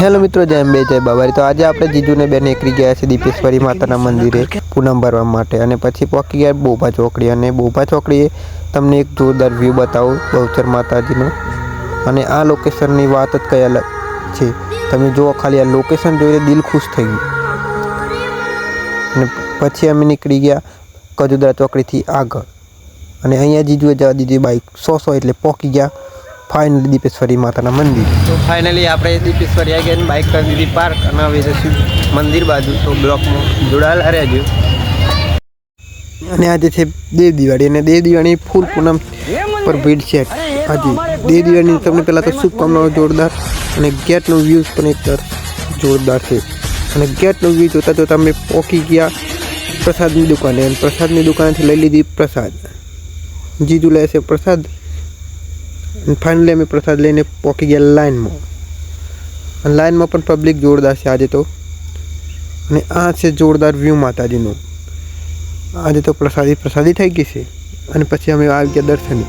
Hello મિત્રો, જય અંબે જય બાબારી. તો આજે આપણે જીજુને બેન એકરી ગયા છે દીપેશ્વરી માતાના મંદિરે પૂનમ ભરવા માટે. અને પછી પહોંચી ગયા બોભા ચોકડી. અને બોભા ચોકડીએ તમને એક જોરદાર વ્યૂ બતાવું બહુચર માતાજીનો. અને આ લોકેશનની વાત જ કઈ અલગ છે. તમે જુઓ, ખાલી આ લોકેશન જોઈને દિલ ખુશ થઈ ગયું. અને પછી અમે નીકળી ગયા કજુદરા ચોકડીથી આગળ. અને અહીંયા જીજુએ જવા દીધી બાઈક સો સો એટલે પહોંચી ગયા. ફાઇનલી દીપેશ્વરી માતાના મંદિર. તો ફાઇનલી આપણે દીપેશ્વરી આવી ગયા બાઇક કરી દીધી પાર્ક અને હવે જશું મંદિર બાજુ તો બ્લોકમાં જોડાયેલા રહેજો. અને આજે છે દેવ દિવાળી અને દેવ દિવાળી ફૂલ પૂનમ પર ભીડ છે આજે. દેવ દિવાળીની તમને પહેલાં તો શુભકામનાઓ જોરદાર અને ગેટનો વ્યૂઝ પણ એક જોરદાર છે. અને ગેટનો વ્યૂ જોતાં જોતાં અમે પહોંચી ગયા પ્રસાદની દુકાને અને પ્રસાદની દુકાનેથી લઈ લીધી પ્રસાદ. જીજુ લેશે પ્રસાદ. ફાઇનલી અમે પ્રસાદ લઈને પહોંચી ગયા લાઇનમાં અને લાઇનમાં પણ પબ્લિક જોરદાર છે આજે તો. અને આ છે જોરદાર વ્યૂ માતાજીનું. આજે તો પ્રસાદી પ્રસાદી થઈ ગઈ છે. અને પછી અમે આવી ગયા દર્શને.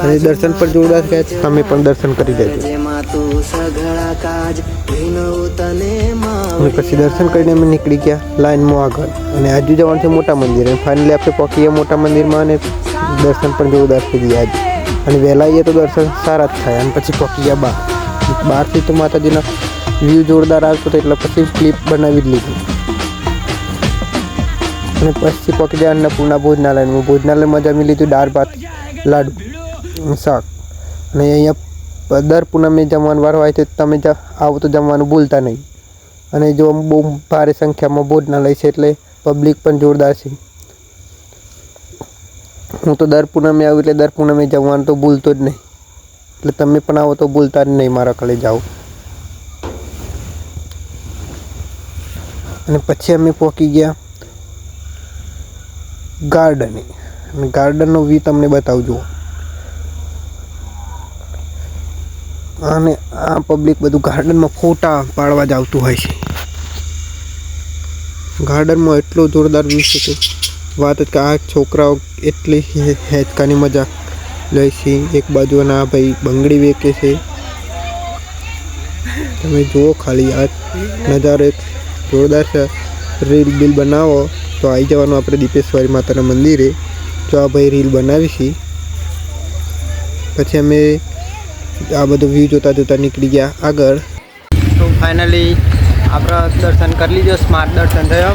અને દર્શન પણ જોરદાર થયા છે અમે પણ દર્શન કરી લેજો. અને પછી દર્શન કરીને અમે નીકળી ગયા લાઇનમાં આગળ. અને આજુ જવાનું છે મોટા મંદિર. ફાઇનલી આપણે પહોંચી ગયા મોટા મંદિરમાં અને દર્શન પણ જોરદાર થઈ ગયા અને વહેલા આવીએ તો દર્શન સારા જ થાય. અને પછી પહોંચી બહાર. બહારથી તો માતાજીના વ્યૂ જોરદાર આવતો હતો, એટલે પછી ક્લિપ બનાવી જ લીધી. અને પછી પહોંચી ગયા અન્નપૂર્ણા ભોજનાલયમાં. ભોજનાલયમાં જમી લીધું દાળ ભાત, લાડુ શાક. અને અહીંયા દર પૂનમે જમવાનું વાર હોય તો તમે આવો તો જમવાનું ભૂલતા નહીં. અને જો બહુ ભારે સંખ્યામાં ભોજનાલય છે, એટલે પબ્લિક પણ જોરદાર છે. હું તો દર પૂનમે આવું એટલે દર પૂનમે જવાનું તો ભૂલતો જ નહીં. એટલે તમે પણ આવો તો ભૂલતા જ નહીં મારા કલે જાઓ. અને પછી અમે પહોંચી ગયા ગાર્ડને. અને ગાર્ડનનો વ્યૂ તમને બતાવજો અને આ પબ્લિક બધું ગાર્ડનમાં ફોટા પાડવા જ આવતું હોય છે. ગાર્ડનમાં એટલો જોરદાર વ્યૂ છે કે વાત જ કે આ છોકરાઓ એટલી હેચકાની મજા લે છે. એક બાજુ અને આ ભાઈ બંગડી વેચે છે. તમે જુઓ ખાલી આ નજારો એક જોરદાર છે. રીલ બિલ બનાવો તો આવી જવાનું આપણે દીપેશ્વરી માતાના મંદિરે. જો આ ભાઈ રીલ બનાવીશી પછી અમે આ બધું વ્યૂ જોતાં જોતા નીકળી ગયા આગળ. તો ફાઇનલી આપણે દર્શન કરી લીધો સ્માર્ટ દર્શન થયો.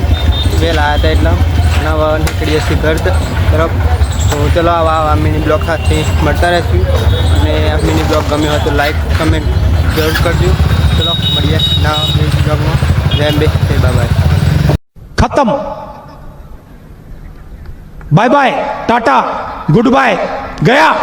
વહેલા આવ્યા હતા એટલે. નવા નીકળીએ છીએ ઘર તરફ. તો ચલો આવા આ મિની બ્લોગ સાથે મળતા રહેશું. અને આ મિની બ્લોગ ગમ્યો હોય તો લાઈક કમેન્ટ જરૂર કરજો. ચલો, મળીએ ના મિની બ્લોગમાં જય બે જય બાય ખતમ. Bye bye tata goodbye ગયા.